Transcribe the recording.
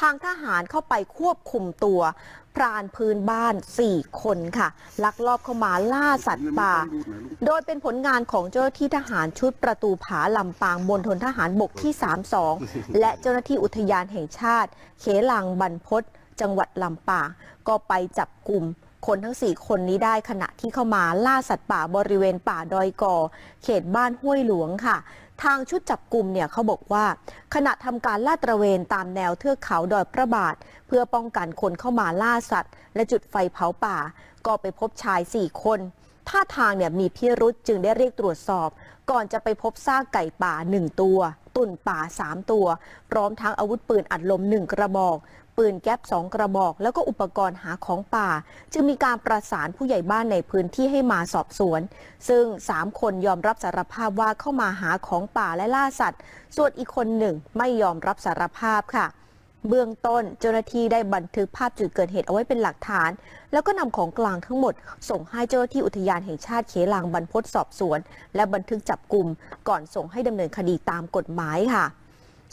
ทางทหารเข้าไปควบคุมตัว พรานพื้นบ้าน 4 คนค่ะ ลักลอบเข้ามาล่าสัตว์ป่า โดยเป็นผลงานของเจ้าหน้าที่ทหารชุดประตูผาลำปางบนทนทหารบกที่ 32 และเจ้าหน้าที่อุทยานแห่งชาติ เขลังบรรพศจังหวัดลำปางก็ไปจับกลุ่ม คนทั้ง 4 คนนี้ได้ขณะที่เข้ามาล่าสัตว์ป่าบริเวณป่าดอยก่อเขตบ้านห้วยหลวงค่ะ ทางชุดจับกลุ่มเนี่ยเขาบอกว่า ขณะทำการลาดตระเวนตามแนวเทือกเขาดอยพระบาท เพื่อป้องกันคนเข้ามาล่าสัตว์ และจุดไฟเผาป่า ก็ไปพบชาย 4 คน ท่าทางเนี่ยมีพิรุษจึงได้เรียกตรวจสอบ ก่อนจะไปพบซากไก่ป่า 1 ตัว ตุ่นป่า 3 ตัว พร้อมทั้งอาวุธปืนอัดลม 1 กระบอก ปืนแก๊ป2กระบอก แล้วก็อุปกรณ์หาของป่า จึงมีการประสานผู้ใหญ่บ้านในพื้นที่ให้มาสอบสวน ซึ่ง 3 คนยอมรับสารภาพว่าเข้ามาหาของป่าและล่าสัตว์ ส่วนอีกคนหนึ่งไม่ยอมรับสารภาพค่ะ เบื้องต้นเจ้าหน้าที่ได้บันทึกภาพจุดเกิดเหตุเอาไว้เป็นหลักฐาน แล้วก็นำของกลางทั้งหมด ส่งให้เจ้าหน้าที่อุทยานแห่งชาติเขลางบรรพตสอบสวน และบันทึกจับกลุ่มก่อนส่งให้ดำเนินคดีตามกฎหมายค่ะ